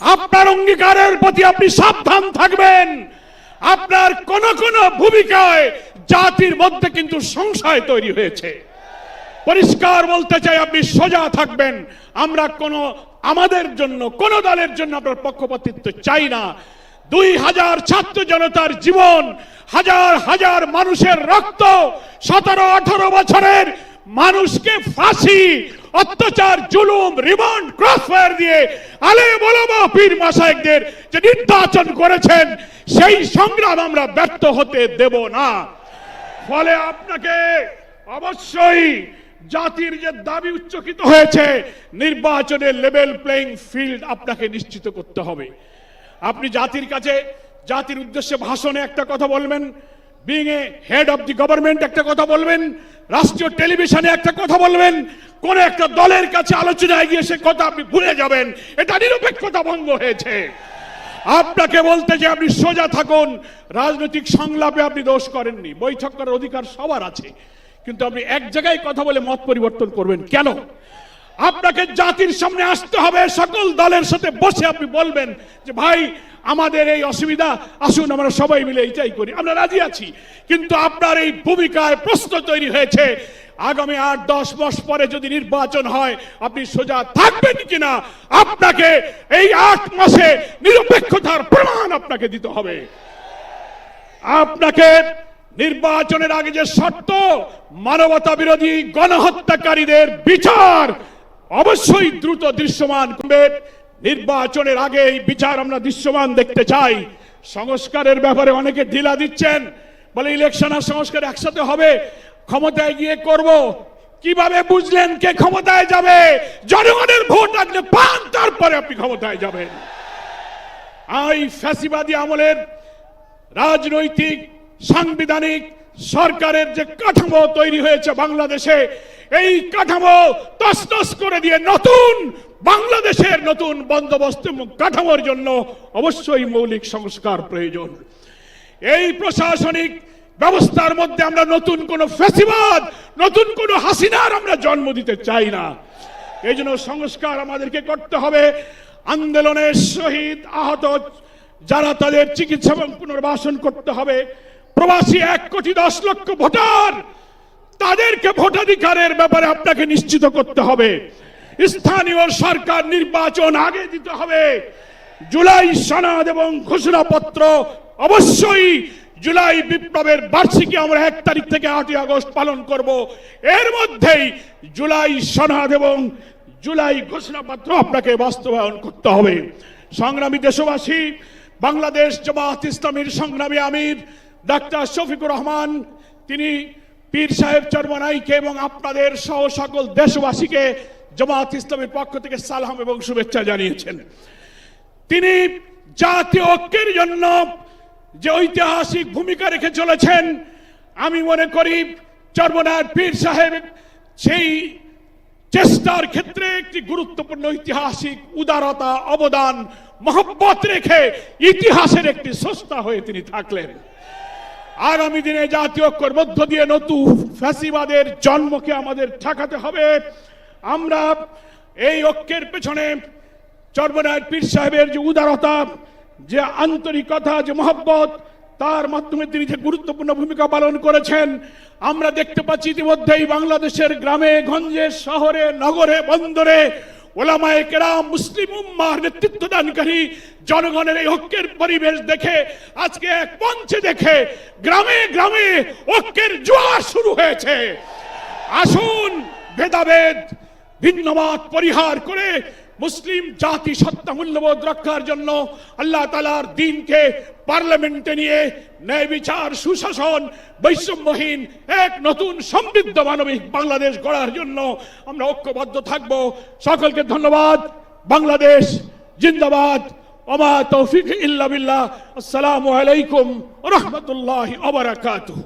আপনার অঙ্গীকারের প্রতি আপনি সাবধান থাকবেন। আপনার কোন কোন ভূমিকায় জাতির মধ্যে কিন্তু সংশয় তৈরি হয়েছে। পরিষ্কার বলতে চাই, আপনি সোজা থাকবেন। আমরা কোন, আমাদের জন্য, কোন দলের জন্য আপনার পক্ষপাতিত্ব চাই না। দুই হাজার ছাত্র জনতার জীবন, হাজার হাজার মানুষের রক্ত, সতেরো আঠারো বছরের মানুষকে ফাঁসি অত্যাচার, জুলুম, রিমান্ড, ক্রসফায়ার দিয়ে আলে বলব পীর মাসায়কদের যে নির্বাচন করেছেন, সেই সংগ্রাম আমরা ব্যর্থ হতে দেব না। ফলে আপনাকে অবশ্যই জাতির যে দাবি উচ্চকিত হয়েছে, নির্বাচনের লেভেল প্লেইং ফিল্ড আপনাকে নিশ্চিত করতে হবে। আপনি জাতির কাছে, জাতির উদ্দেশ্যে ভাষণে একটা কথা বলবেন being a head of the government একটা কথা বলবেন, রাষ্ট্রীয় টেলিভিশনে একটা কথা বলবেন কোন একটা দলের কাছে আলোচনায় গিয়ে সে কথা আপনি ভুলে যাবেন। এটা নিরপেক্ষতা ভঙ্গ হয়েছে। আপনাকে বলতে যে আপনি সোজা থাকুন, রাজনৈতিক সংলাপে আপনি দোষ করেননি। বৈঠক করার অধিকার সবার আছে। কিন্তু আপনি এক জায়গায় কথা বলে মত পরিবর্তন করবেন কেন? আপনাকে জাতির সামনে আসতে হবে, সকল দলের সাথে বসে আপনি বলবেন যে, ভাই, আমাদের এই অসুবিধা, আসুন আমরা সবাই মিলে এইটাই করি। আমরা রাজি আছি, কিন্তু আপনার এই ভূমিকায় প্রশ্ন তৈরি হয়েছে আগামী আট, দশ মাস পরে যদি নির্বাচন হয়, আপনি সোজা থাকবেন কিনা? আপনাকে এই আট মাসে নিরপেক্ষতার প্রমাণ আপনাকে দিতে হবে। আপনাকে নির্বাচনের আগে যে শর্ত, মানবতা বিরোধী গণহত্যাকারীদের বিচার অবশ্যই দ্রুত দৃশ্যমান করবে। নির্বাচনের আগে এই বিচার আমরা দৃশ্যমান দেখতে চাই। সংস্কারের ব্যাপারে অনেকে ঢিলা দিচ্ছেন। বলে ইলেকশন আর সংস্কার একসাথে হবে। ক্ষমতায় গিয়ে করব। কীভাবে বুঝলেন কে ক্ষমতায় যাবে? জনগণের ভোট আপনি পান, তারপরে আপনি ক্ষমতায় যাবেন। এই ফ্যাসিবাদী আমলের রাজনৈতিক, সাংবিধানিক সরকারের যে কাঠামো তৈরি হয়েছে বাংলাদেশে, এই কাঠামো তসতস করে দিয়ে নতুন বাংলাদেশের নতুন বন্দোবস্ত কাঠামোর জন্য অবশ্যই মৌলিক সংস্কার প্রয়োজন। এই প্রশাসনিক ব্যবস্থার মধ্যে আমরা নতুন কোন ফেসিবাদ, নতুন কোন হাসিনার আমরা জন্ম দিতে চাই না। এই জন্য সংস্কার আমাদেরকে করতে হবে। আন্দোলনের শহীদ আহত যারা তাদের চিকিৎসা এবং পুনর্বাসন করতে হবে। প্রবাসী এক কোটি দশ লক্ষ ভোটার, তাদেরকে ভোটাধিকারের ব্যাপারে আপনাকে নিশ্চিত করতে হবে। স্থানীয় সরকার নির্বাচন আগে দিতে হবে। জুলাই সনদ এবং ঘোষণাপত্র অবশ্যই জুলাই বিপ্লবের বার্ষিকী আমরা এক তারিখ থেকে আটই আগস্ট পালন করব। এর মধ্যেই জুলাই সনদ এবং জুলাই ঘোষণাপত্র আপনাকে বাস্তবায়ন করতে হবে। সংগ্রামী দেশবাসী, বাংলাদেশ জামাত ইসলামীর সংগ্রামী আমির, ডাক্তার শফিকুর রহমান, তিনি পীর সাহেব চরমনাইকে এবং আপনাদের সহ সকল দেশবাসীকে জামাত ইসলামের পক্ষ থেকে সালাম এবং শুভেচ্ছা জানিয়েছেন। তিনি জাতীয় ঐক্যের জন্য যে ঐতিহাসিক ভূমিকা রেখে চলেছেন, আমি মনে করি চর্মনার পীর সাহেব সেই চেষ্টার ক্ষেত্রে একটি গুরুত্বপূর্ণ ঐতিহাসিক উদারতা, অবদান, মহব্বত রেখে ইতিহাসের একটি সস্তা হয়ে তিনি থাকলেন। আগামী দিনে জাতীয় ঐক্যের মধ্য দিয়ে নতুন ফ্যাসিবাদের জন্মকে আমাদের ঠেকাতে হবে। আমরা এই ঐক্যের পেছনে চর্মনায় পীর সাহেবের যে উদারতা যে আন্তরিকতা যে মহব্বত, তার মাধ্যমে তিনি যে গুরুত্বপূর্ণ ভূমিকা পালন করেছেন, আমরা দেখতে পাচ্ছি ইতিমধ্যেই বাংলাদেশের গ্রামে, গঞ্জে, শহরে, নগরে, বন্দরে ওলামায়ে কেরাম, মুসলিম উম্মার নেতৃত্ব দানকারী জনগণের এই ঐক্যের পরিবেশ দেখে, আজকে এক মঞ্চে দেখে গ্রামে গ্রামে ঐক্যের জোয়ার শুরু হয়েছে। আসুন ভেদাভেদ, ভিন্নমত পরিহার করে মুসলিম জাতি সত্তা মূল্যবোধ রক্ষার জন্য আল্লাহ তালার দিনকে পার্লামেন্টে নিয়ে ন্যায় বিচার, সুশাসন, বৈষম্যহীন এক নতুন সমৃদ্ধ মানবিক বাংলাদেশ গড়ার জন্য আমরা ঐক্যবদ্ধ থাকব। সকলকে ধন্যবাদ। বাংলাদেশ জিন্দাবাদ। ওমা তৌফিক ইল্লা বিল্লাহ। আসসালামু আলাইকুম রহমতুল্লাহ ওয়া বারাকাতুহু।